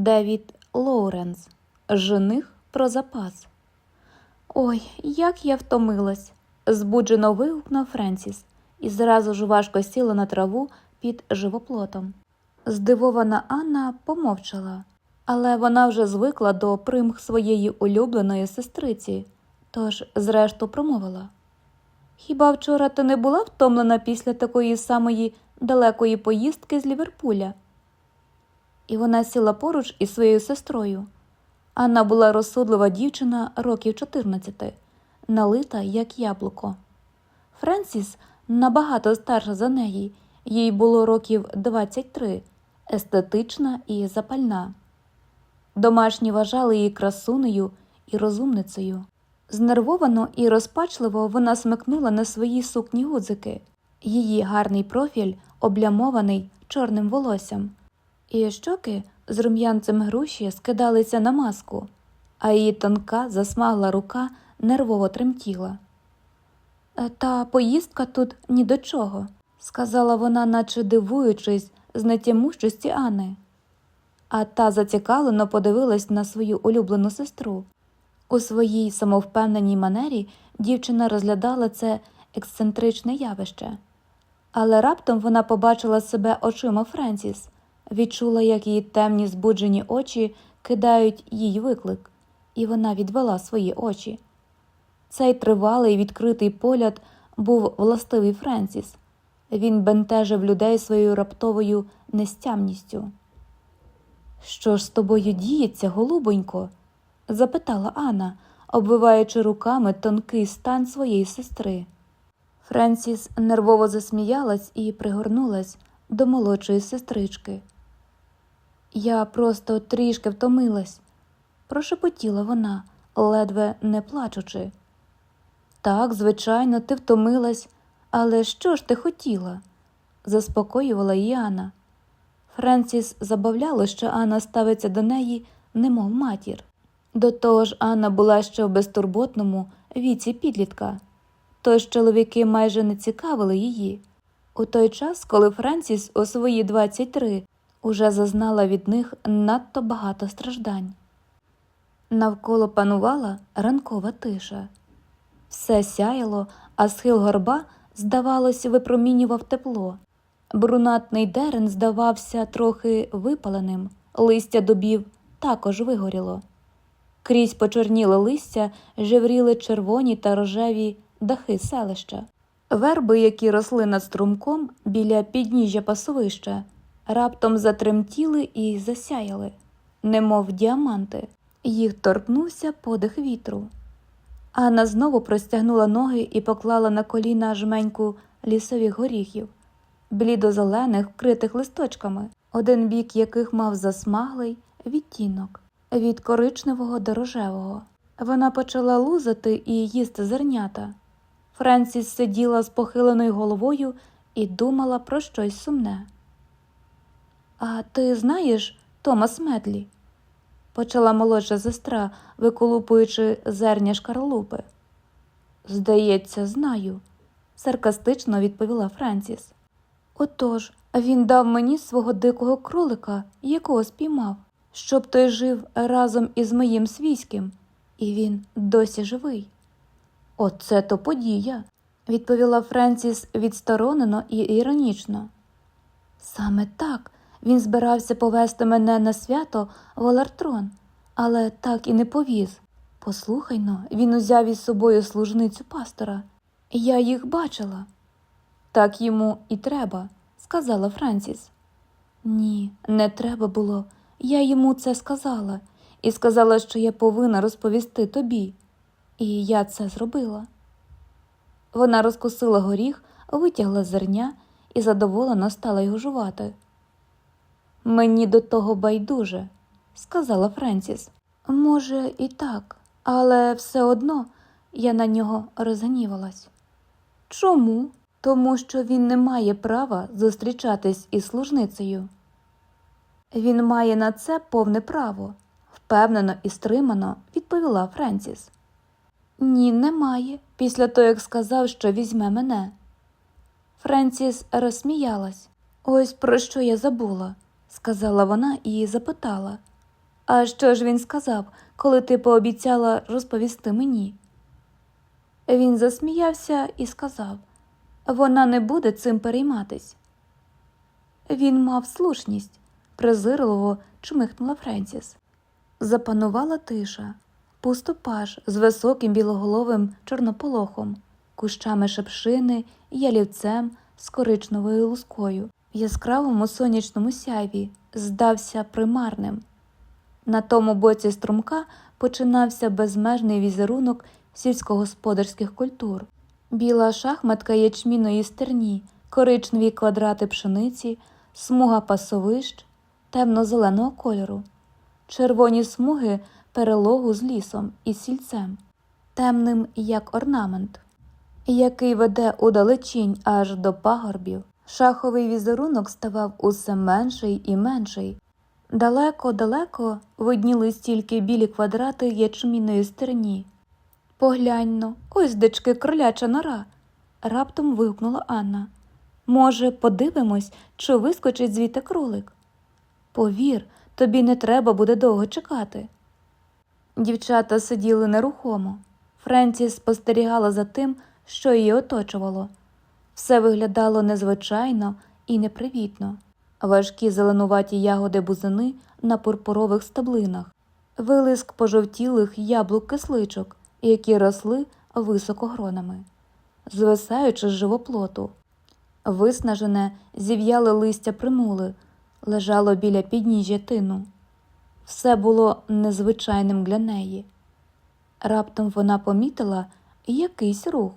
Девід Лоуренс. Жених про запас. Ой, як я втомилась. збуджено вигукнув Френсіс і зразу ж важко сіла на траву під живоплотом. Здивована Анна помовчала, але вона вже звикла до примх своєї улюбленої сестриці, тож, зрешту, промовила. Хіба вчора ти не була втомлена після такої самої далекої поїздки з Ліверпуля? І вона сіла поруч із своєю сестрою. Анна була розсудлива дівчина років 14, налита, як яблуко. Френсіс набагато старша за неї, їй було років 23, естетична і запальна. Домашні вважали її красунею і розумницею. Знервовано і розпачливо вона смикнула на свої сукні гудзики, її гарний профіль облямований чорним волоссям, і щоки з рум'янцем груші скидалися на маску, а її тонка засмагла рука нервово тремтіла. «Е, Та поїздка тут ні до чого, сказала вона, наче дивуючись з нетямущості Анни. А та зацікавлено подивилась на свою улюблену сестру. У своїй самовпевненій манері дівчина розглядала це ексцентричне явище. Але раптом вона побачила себе очима Френсіс, відчула, як її темні збуджені очі кидають їй виклик, і вона відвела свої очі. Цей тривалий відкритий погляд був властивий Френсіс. Він бентежив людей своєю раптовою нестямністю. Що ж з тобою діється, голубонько? запитала Анна, обвиваючи руками тонкий стан своєї сестри. Френсіс нервово засміялась і пригорнулась до молодшої сестрички. Я просто трішки втомилась, прошепотіла вона, ледве не плачучи. Так, звичайно, ти втомилась, але що ж ти хотіла? заспокоювала її Анна. Френсіс забавляло, що Анна ставиться до неї, немов матір. До того ж, Анна була ще в безтурботному віці підлітка, тож чоловіки майже не цікавили її. У той час, коли Френсіс у свої 23 уже зазнала від них надто багато страждань. Навколо панувала ранкова тиша. Все сяяло, а схил горба, здавалось, випромінював тепло. Брунатний дерен здавався трохи випаленим, листя дубів також вигоріло. Крізь почорніле листя жевріли червоні та рожеві дахи селища. Верби, які росли над струмком біля підніжжя пасовища, раптом затремтіли і засяяли, немов діаманти. Їх торкнувся подих вітру. Анна знову простягнула ноги і поклала на коліна жменьку лісових горіхів, блідозелених, вкритих листочками, один бік яких мав засмаглий відтінок від коричневого до рожевого. Вона почала лузати і їсти зернята. Френсіс сиділа з похиленою головою і думала про щось сумне. А ти знаєш Томас Медлі? почала молодша сестра, виколупуючи зерня шкарлупи. Здається, знаю, саркастично відповіла Френсіс. Отож, він дав мені свого дикого кролика, якого спіймав, щоб той жив разом із моїм свійським, і він досі живий. Оце то подія, відповіла Френсіс відсторонено і іронічно. Саме так він збирався повести мене на свято в Олартрон, але так і не повіз. Послухай но, він узяв із собою служницю пастора. Я їх бачила. Так йому і треба, сказала Френсіс. Ні, не треба було. Я йому це сказала і сказала, що я повинна розповісти тобі. І я це зробила. Вона розкусила горіх, витягла зерня і задоволено стала його жувати. Мені до того байдуже, сказала Френсіс. Може, і так, але все одно я на нього розгнівалась. Чому? Тому що він не має права зустрічатись із служницею. Він має на це повне право, впевнено і стримано відповіла Френсіс. Ні, немає, після того, як сказав, що візьме мене. Френсіс розсміялась. Ось про що я забула, сказала вона і запитала А що ж він сказав, коли ти пообіцяла розповісти мені? Він засміявся і сказав вона не буде цим перейматись. Він мав слушність, презирливо чмихнула Френсіс. Запанувала тиша, пустопаж з високим білоголовим чорнополохом, кущами шепшини, ялівцем з коричневою лускою. В яскравому сонячному сяйві здався примарним. На тому боці струмка починався безмежний візерунок сільськогосподарських культур. Біла шахматка ячміної стерні, коричневі квадрати пшениці, смуга пасовищ темно-зеленого кольору, червоні смуги перелогу з лісом і сільцем, темним як орнамент, який веде удалечінь аж до пагорбів. Шаховий візерунок ставав усе менший і менший. Далеко-далеко видніли стільки білі квадрати ячміної стерні. Погляньно, ось дички кроляча нора. раптом вигукнула Анна. Може, подивимось, чи вискочить звідти кролик? Повір, тобі не треба буде довго чекати. Дівчата сиділи нерухомо. Френсіс спостерігала за тим, що її оточувало. Все виглядало незвичайно і непривітно. Важкі зеленуваті ягоди бузини на пурпурових стаблинах, вилиск пожовтілих яблук кисличок, які росли високо гронами, звисаючи з живоплоту. Виснажене, зів'яле листя примули, лежало біля підніжжя тину. Все було незвичайним для неї. Раптом вона помітила якийсь рух.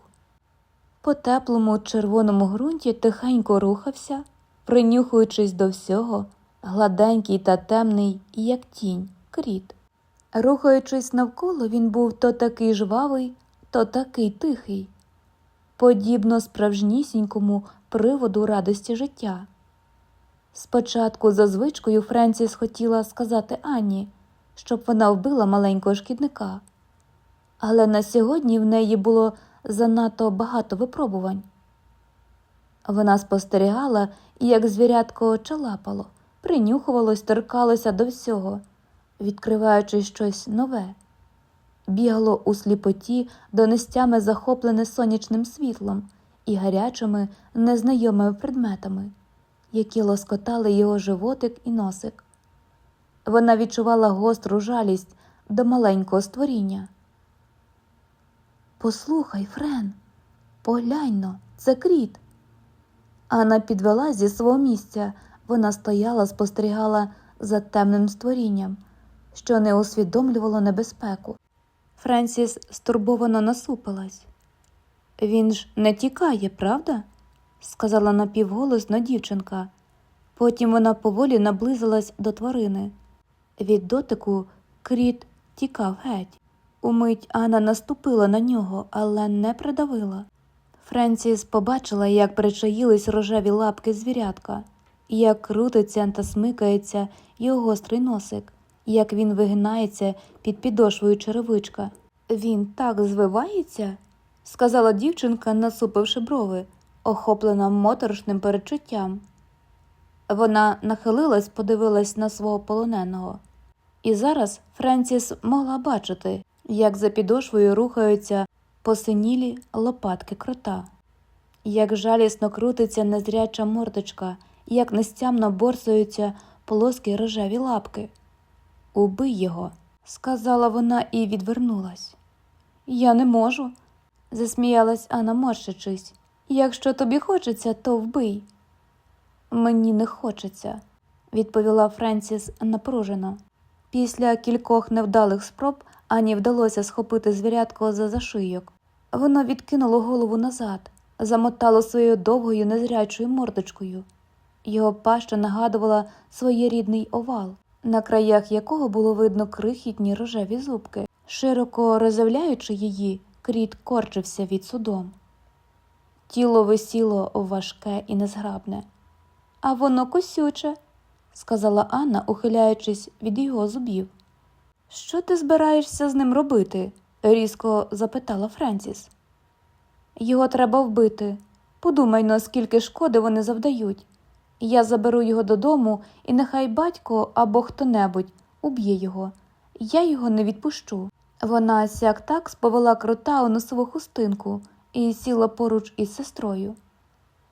По теплому червоному ґрунті тихенько рухався, принюхуючись до всього, гладенький та темний, як тінь, кріт. Рухаючись навколо, він був то такий жвавий, то такий тихий, подібно справжнісінькому приводу радості життя. Спочатку, за звичкою, Френсіс хотіла сказати Анні, щоб вона вбила маленького шкідника, але на сьогодні в неї було занадто багато випробувань. Вона спостерігала, як звірятко чалапало, принюхувалось, торкалося до всього, відкриваючи щось нове, бігало у сліпоті, донестями захоплене сонячним світлом і гарячими, незнайомими предметами, які лоскотали його животик і носик. Вона відчувала гостру жалість до маленького створіння. Послухай, Френ, погляньно, це кріт. Анна підвела зі свого місця. Вона стояла, спостерігала за темним створінням, що не усвідомлювало небезпеку. Френсіс стурбовано насупилась. Він ж не тікає, правда? сказала напівголосно дівчинка. Потім вона поволі наблизилась до тварини. Від дотику кріт тікав геть. Умить Анна наступила на нього, але не придавила. Френсіс побачила, як причаїлись рожеві лапки звірятка, як крутиться та смикається його гострий носик, як він вигинається під підошвою черевичка. Він так звивається, сказала дівчинка, насупивши брови, охоплена моторошним перечуттям. Вона нахилилась, подивилась на свого полоненого. І зараз Френсіс могла бачити, як за підошвою рухаються посинілі лопатки крота, як жалісно крутиться незряча мордочка, як нестямно борсуються плоскі рожеві лапки. Убий його, сказала вона і відвернулась. Я не можу, засміялась Анна, морщичись. Якщо тобі хочеться, то вбий. Мені не хочеться, відповіла Френсіс напружено. Після кількох невдалих спроб Ані вдалося схопити звірятко за зашийок. Воно відкинуло голову назад, замотало своєю довгою незрячою мордочкою. Його паща нагадувала своєрідний овал, на краях якого було видно крихітні рожеві зубки. Широко розявляючи її, кріт корчився від судом. Тіло висіло важке і незграбне. А воно косюче, сказала Анна, ухиляючись від його зубів. Що ти збираєшся з ним робити? різко запитала Френсіс. Його треба вбити. Подумай но, скільки шкоди вони завдають. Я заберу його додому, і нехай батько або хто небудь уб'є його. Я його не відпущу. Вона сяк так сповела крота у носову хустинку і сіла поруч із сестрою.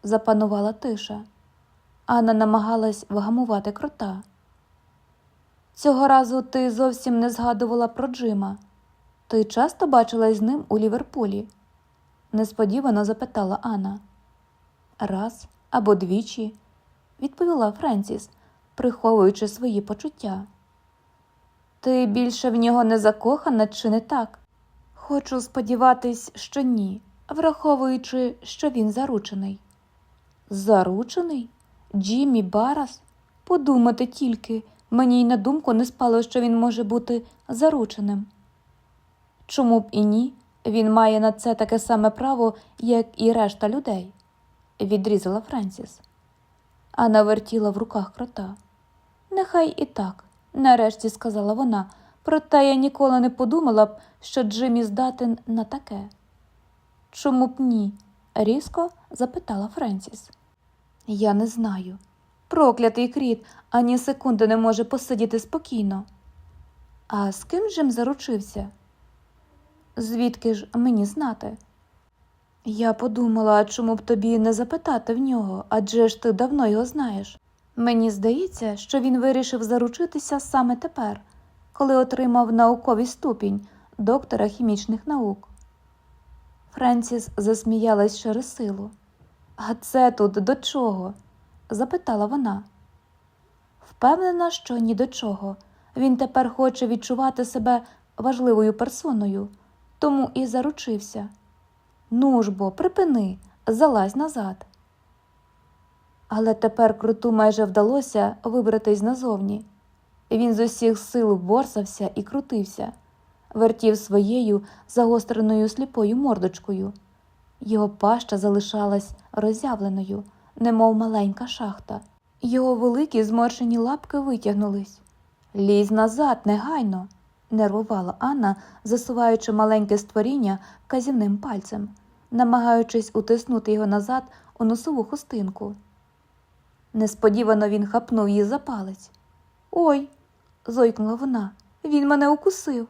Запанувала тиша. Анна намагалась вгамувати крота. Цього разу ти зовсім не згадувала про Джима. Ти часто бачилась з ним у Ліверпулі? несподівано запитала Анна. Раз або двічі, відповіла Френсіс, приховуючи свої почуття. Ти більше в нього не закохана, чи не так? Хочу сподіватись, що ні, враховуючи, що він заручений. Заручений? Джиммі Барас? Подумати тільки, мені й на думку не спало, що він може бути зарученим. Чому б і ні? Він має на це таке саме право, як і решта людей, відрізала Френсіс. Анна вертіла в руках крота. Нехай і так, нарешті сказала вона, проте я ніколи не подумала б, що Джиммі здатен на таке. Чому б ні? різко запитала Френсіс. Я не знаю. Проклятий кріт ані секунди не може посидіти спокійно. А з ким Джим заручився? Звідки ж мені знати? Я подумала, чому б тобі не запитати в нього, адже ж ти давно його знаєш. Мені здається, що він вирішив заручитися саме тепер, коли отримав науковий ступінь доктора хімічних наук. Френсіс засміялась через силу. А це тут до чого? Запитала вона. Впевнена, що ні до чого. Він тепер хоче відчувати себе важливою персоною, тому і заручився. Ну ж бо, припини, залазь назад. Але тепер круту майже вдалося вибратись назовні. Він з усіх сил борсався і крутився, вертів своєю загостреною сліпою мордочкою. Його паща залишалась роззявленою, немов маленька шахта. Його великі зморшені лапки витягнулись. Лізь назад, негайно, нервувала Анна, засуваючи маленьке створіння вказівним пальцем, намагаючись утиснути його назад у носову хустинку. Несподівано він хапнув її за палець. Ой, зойкнула вона, він мене укусив.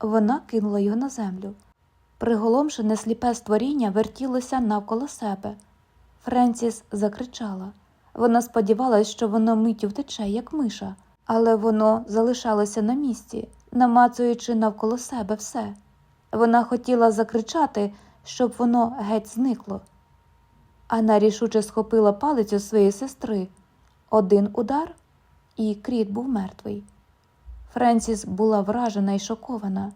Вона кинула його на землю. Приголомшене сліпе створіння вертілося навколо себе. Френсіс закричала. Вона сподівалась, що воно миттю втече, як миша, але воно залишалося на місці, намацуючи навколо себе все. Вона хотіла закричати, щоб воно геть зникло. Анна рішуче схопила палицю своєї сестри. Один удар, і кріт був мертвий. Френсіс була вражена і шокована.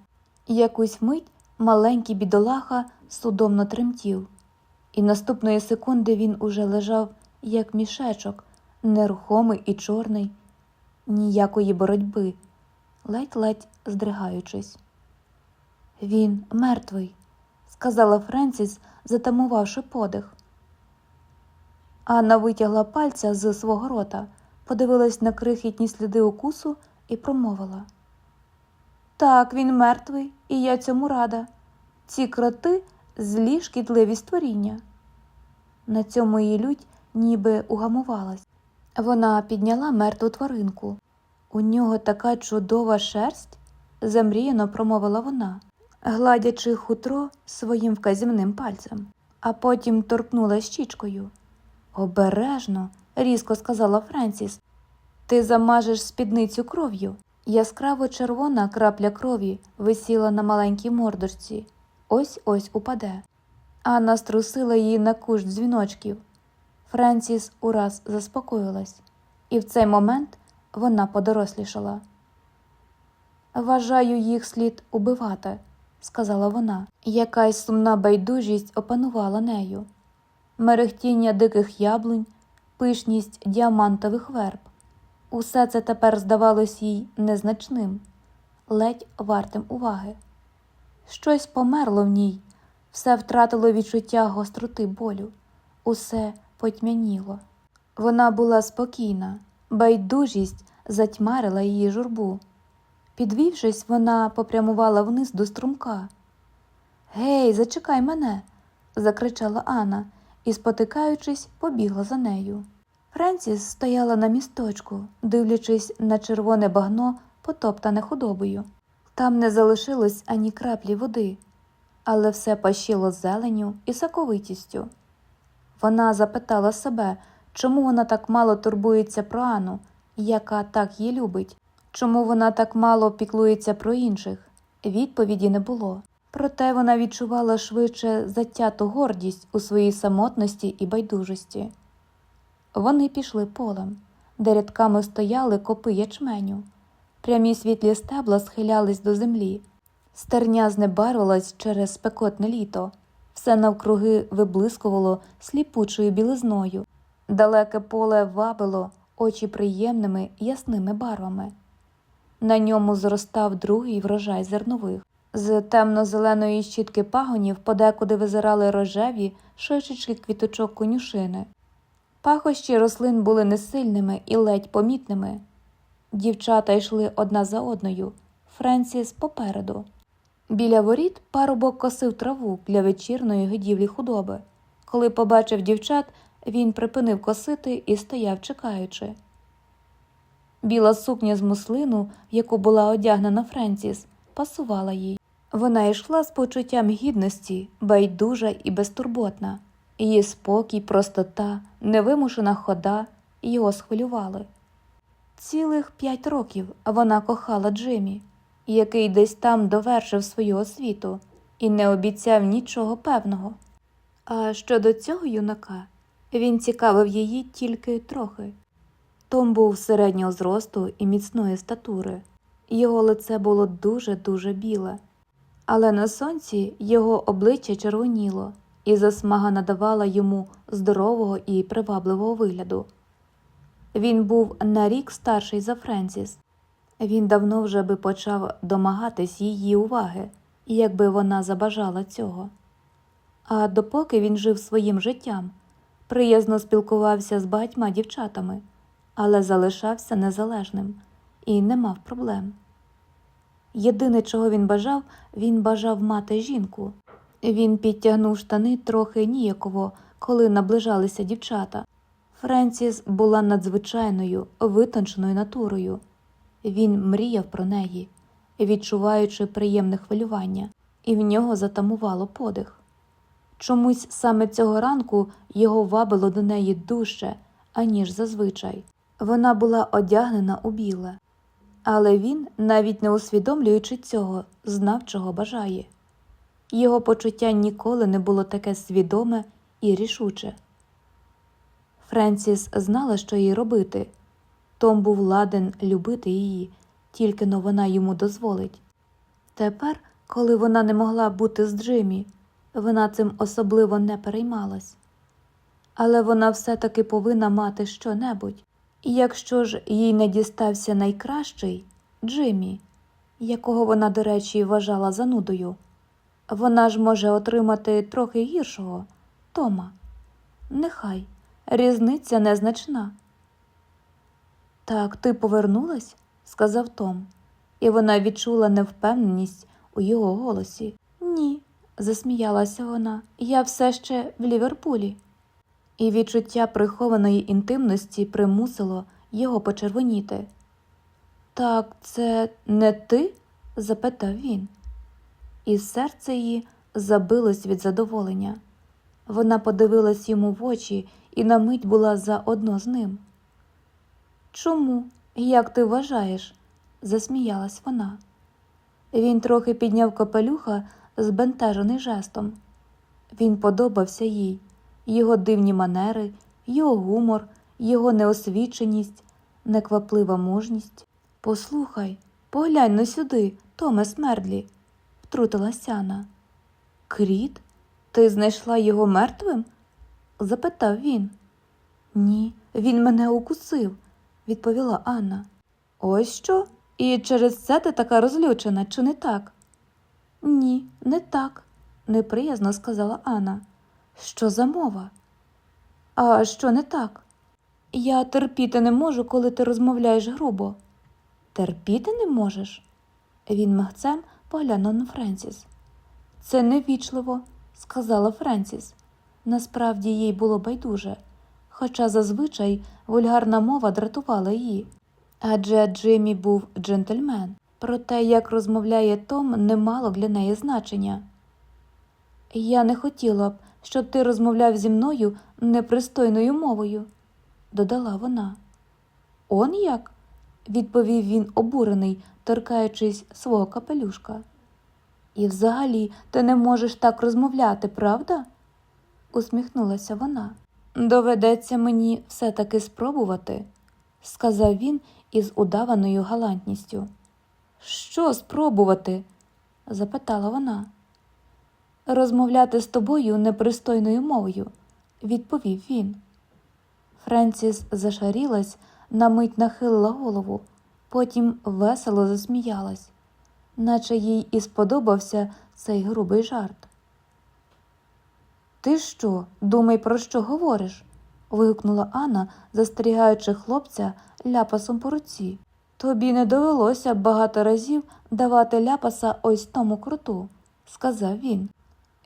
Якусь мить маленький бідолаха судомно тремтів, і наступної секунди він уже лежав, як мішечок, нерухомий і чорний, ніякої боротьби, ледь-ледь здригаючись. Він мертвий, сказала Френсіс, затамувавши подих. Анна витягла пальця з свого рота, подивилась на крихітні сліди укусу і промовила. Так, він мертвий, і я цьому рада. Ці кроти злі шкідливі створіння. На цьому її лють ніби угамувалась. Вона підняла мертву тваринку. У нього така чудова шерсть, замріяно промовила вона, гладячи хутро своїм вказівним пальцем, а потім торкнула щічкою. Обережно, різко сказала Френсіс. Ти замажеш спідницю кров'ю. Яскраво червона крапля крові висіла на маленькій мордочці. Ось ось упаде. Анна струсила її на кущ дзвіночків. Френсіс ураз заспокоїлась, і в цей момент вона подорослішала. Вважаю, їх слід убивати, сказала вона. Якась сумна байдужість опанувала нею. Мерехтіння диких яблунь, пишність діамантових верб. Усе це тепер здавалось їй незначним, ледь вартим уваги. Щось померло в ній, все втратило відчуття гостроти болю, усе потьмяніло. Вона була спокійна, байдужість затьмарила її журбу. Підвівшись, вона попрямувала вниз до струмка. Гей, зачекай мене, закричала Анна і, спотикаючись, побігла за нею. Френсіс стояла на місточку, дивлячись на червоне багно потоптане худобою. Там не залишилось ані краплі води, але все пащило зеленю і соковитістю. Вона запитала себе, чому вона так мало турбується про Ану, яка так її любить, чому вона так мало піклується про інших. Відповіді не було. Проте вона відчувала швидше затяту гордість у своїй самотності і байдужості. Вони пішли полем, де рядками стояли копи ячменю. Прямі світлі стебла схилялись до землі. Стерня знебарвилась через спекотне літо, все навкруги виблискувало сліпучою білизною. Далеке поле вабило очі приємними ясними барвами. На ньому зростав другий врожай зернових. З темно-зеленої щітки пагонів подекуди визирали рожеві шишечки квіточок конюшини. Пахощі рослин були несильними і ледь помітними. Дівчата йшли одна за одною, Френсіс попереду. Біля воріт парубок косив траву для вечірної годівлі худоби. Коли побачив дівчат, він припинив косити і стояв, чекаючи. Біла сукня з муслину, яку була одягнена Френсіс, пасувала їй. Вона йшла з почуттям гідності, байдужа і безтурботна. Її спокій, простота, невимушена хода його схвилювали. Цілих п'ять років вона кохала Джимі, який десь там довершив свою освіту і не обіцяв нічого певного. А щодо цього юнака, він цікавив її тільки трохи. Том був середнього зросту і міцної статури. Його лице було дуже-дуже біле, але на сонці його обличчя червоніло, і засмага надавала йому здорового і привабливого вигляду. Він був на рік старший за Френсіс. Він давно вже би почав домагатись її уваги, якби вона забажала цього. А допоки він жив своїм життям, приязно спілкувався з багатьма дівчатами, але залишався незалежним і не мав проблем. Єдине, чого він бажав, він бажав мати жінку. Він підтягнув штани трохи ніяково, коли наближалися дівчата. Френсіс була надзвичайною, витонченою натурою. Він мріяв про неї, відчуваючи приємне хвилювання, і в нього затамувало подих. Чомусь саме цього ранку його вабило до неї дужче, аніж зазвичай. Вона була одягнена у біле, але він, навіть не усвідомлюючи цього, знав, чого бажає. Його почуття ніколи не було таке свідоме і рішуче. Френсіс знала, що їй робити. Том був ладен любити її, тільки но вона йому дозволить. Тепер, коли вона не могла бути з Джимі, вона цим особливо не переймалась. Але вона все-таки повинна мати щонебудь. І якщо ж їй не дістався найкращий Джиммі, якого вона, до речі, вважала занудою, вона ж може отримати трохи гіршого Тома. Нехай різниця незначна. Так, ти повернулась? сказав Том, і вона відчула невпевненість у його голосі. Ні, засміялася вона, я все ще в Ліверпулі. І відчуття прихованої інтимності примусило його почервоніти. Так, це не ти? запитав він, і серце її забилось від задоволення. Вона подивилась йому в очі і на мить була заодно з ним. Чому, як ти вважаєш? засміялась вона. Він трохи підняв капелюха збентежений жестом. Він подобався їй, його дивні манери, його гумор, його неосвіченість, некваплива мужність. Послухай, поглянь на сюди, Томе Смердлі, втрутилась Анна. Кріт, ти знайшла його мертвим? Запитав він. Ні, він мене укусив, відповіла Анна. Ось що? І через це ти така розлючена, чи не так? Ні, не так, неприязно сказала Анна. Що за мова? А що не так? Я терпіти не можу, коли ти розмовляєш грубо. Терпіти не можеш? Він махцем поглянув на Френсіс. Це невічливо, сказала Френсіс. Насправді їй було байдуже, хоча зазвичай вульгарна мова дратувала її. Адже Джиммі був джентльмен. Проте, як розмовляє Том, не мало для неї значення. Я не хотіла б, щоб ти розмовляв зі мною непристойною мовою, додала вона. Он як? відповів він обурений, торкаючись свого капелюшка. І взагалі ти не можеш так розмовляти, правда? Усміхнулася вона. Доведеться мені все таки спробувати, сказав він із удаваною галантністю. Що спробувати? запитала вона. Розмовляти з тобою непристойною мовою, відповів він. Френсіс зашарілась, на мить нахилила голову, потім весело засміялась, наче їй і сподобався цей грубий жарт. Ти що, думай, про що говориш? вигукнула Анна, застерігаючи хлопця ляпасом по руці. Тобі не довелося багато разів давати ляпаса ось тому круту, сказав він,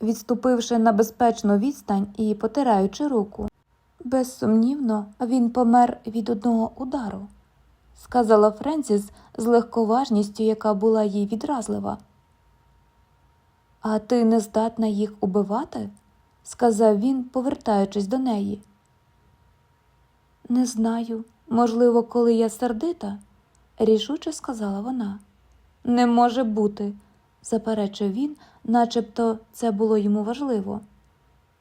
відступивши на безпечну відстань і потираючи руку. Безсумнівно, він помер від одного удару, сказала Френсіс з легковажністю, яка була їй відразлива. А ти не здатна їх убивати? Сказав він, повертаючись до неї. Не знаю, можливо, коли я сердита, рішуче сказала вона. Не може бути, заперечив він, начебто це було йому важливо.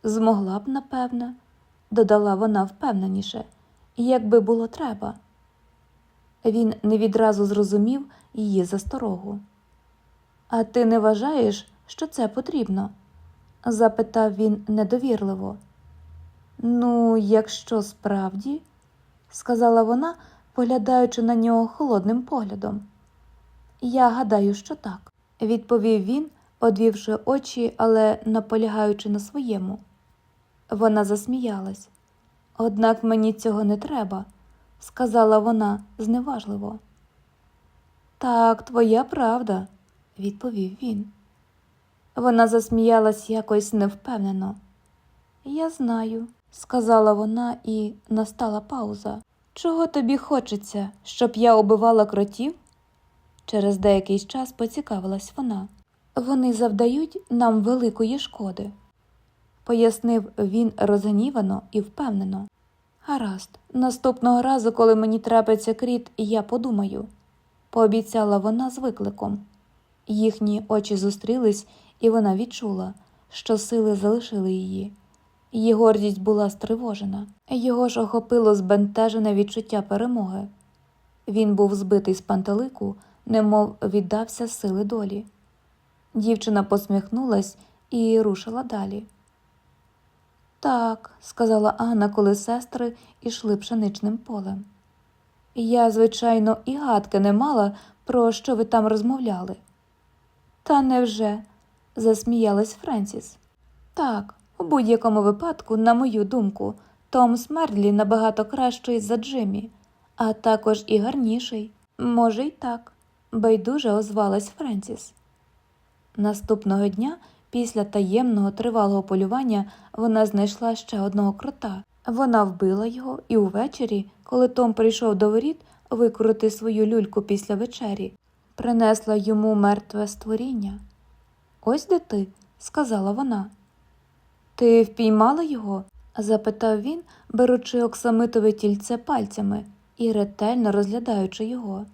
Змогла б, напевне, додала вона впевненіше, якби було треба. Він не відразу зрозумів її засторогу. А ти не вважаєш, що це потрібно? Запитав він недовірливо. Ну, якщо справді, сказала вона, поглядаючи на нього холодним поглядом. Я гадаю, що так, відповів він, одвівши очі, але наполягаючи на своєму. Вона засміялась. Однак мені цього не треба, сказала вона зневажливо. Так, твоя правда, відповів він. Вона засміялась якось невпевнено. Я знаю, сказала вона, і настала пауза. Чого тобі хочеться, щоб я убивала кротів? Через деякий час поцікавилась вона. Вони завдають нам великої шкоди, пояснив він розгнівано і впевнено. Гаразд, наступного разу, коли мені трапиться кріт, я подумаю, пообіцяла вона з викликом. Їхні очі зустрілись, і вона відчула, що сили залишили її. Її гордість була стривожена, його ж охопило збентежене відчуття перемоги. Він був збитий з пантелику, немов віддався сили долі. Дівчина посміхнулась і рушила далі. Так, сказала Анна, коли сестри ішли пшеничним полем. Я, звичайно, і гадки не мала, про що ви там розмовляли. Та невже? Засміялась Френсіс. Так, у будь-якому випадку, на мою думку, Том Смердлі набагато кращий за Джиммі, а також і гарніший. Може, й так, байдуже озвалась Френсіс. Наступного дня, після таємного тривалого полювання, вона знайшла ще одного крота. Вона вбила його і увечері, коли Том прийшов до воріт викрути свою люльку після вечері, принесла йому мертве створіння. Ось де ти, сказала вона. Ти впіймала його? запитав він, беручи оксамитове тільце пальцями і ретельно розглядаючи його.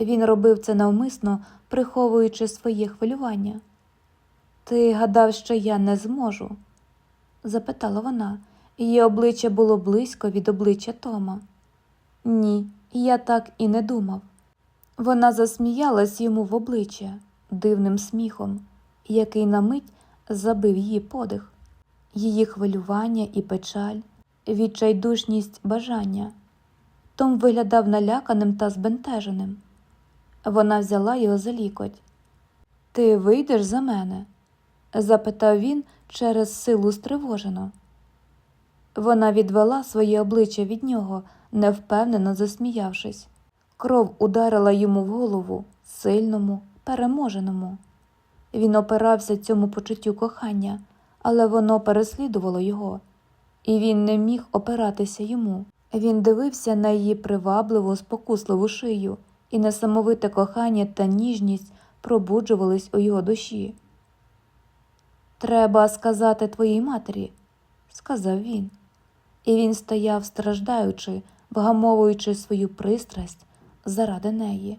Він робив це навмисно, приховуючи своє хвилювання. Ти гадав, що я не зможу? запитала вона. Її обличчя було близько від обличчя Тома. Ні, я так і не думав. Вона засміялась йому в обличчя дивним сміхом, який на мить забив її подих, її хвилювання і печаль, відчайдушність бажання. Том виглядав наляканим та збентеженим. Вона взяла його за лікоть. Ти вийдеш за мене? запитав він через силу стривожено. Вона відвела своє обличчя від нього, невпевнено засміявшись. Кров ударила йому в голову, сильному, переможеному. Він опирався цьому почуттю кохання, але воно переслідувало його, і він не міг опиратися йому. Він дивився на її привабливу, спокусливу шию, і несамовите кохання та ніжність пробуджувались у його душі. Треба сказати твоїй матері, сказав він, і він стояв, страждаючи, вгамовуючи свою пристрасть заради неї.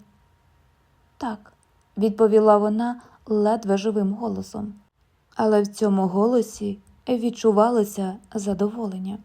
Так, відповіла вона ледве живим голосом, але в цьому голосі відчувалося задоволення.